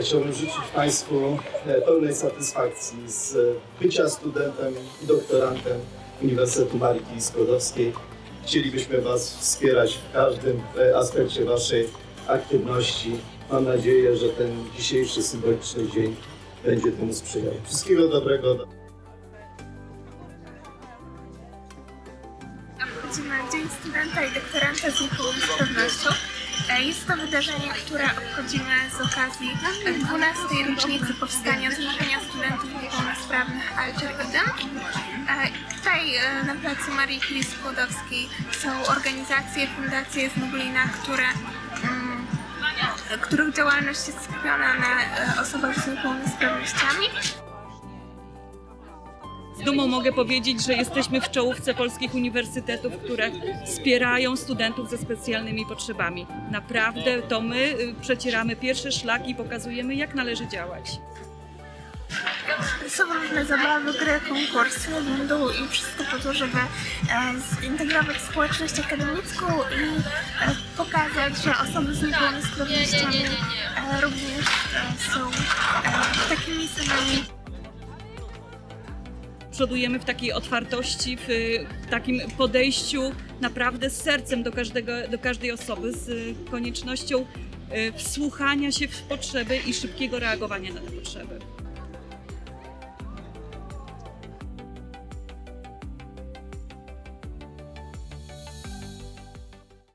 Chciałbym życzyć Państwu e, pełnej satysfakcji z e, bycia studentem i doktorantem Uniwersytetu Marii Curie Skłodowskiej. Chcielibyśmy Was wspierać w każdym e, aspekcie Waszej aktywności. Mam nadzieję, że ten dzisiejszy symboliczny dzień będzie temu sprzyjał. Wszystkiego dobrego. Dzień Studenta i Doktoranta z Niepełnosprawnością. E, Jest to wydarzenie, które obchodzimy z okazji 12. rocznicy powstania Zrzeszenia Studentów Niepełnosprawnych Alter Idem. E, Tutaj e, na placu Marii Curie Skłodowskiej są organizacje, fundacje z Lublina, które, mm, których działalność jest skupiona na e, osobach z niepełnosprawnościami. Dumą mogę powiedzieć, że jesteśmy w czołówce polskich uniwersytetów, które wspierają studentów ze specjalnymi potrzebami. Naprawdę to my y, przecieramy pierwszy szlak i pokazujemy, jak należy działać. Są różne zabawy, gry, konkursy, będą i wszystko po to, żeby e, zintegrować społeczność akademicką i e, pokazać, że osoby z niepełnosprawnościami e, również są takimi samymi Przodujemy w takiej otwartości, w y, takim podejściu naprawdę z sercem do, każdego, do każdej osoby, z koniecznością y, wsłuchania się w potrzeby i szybkiego reagowania na te potrzeby.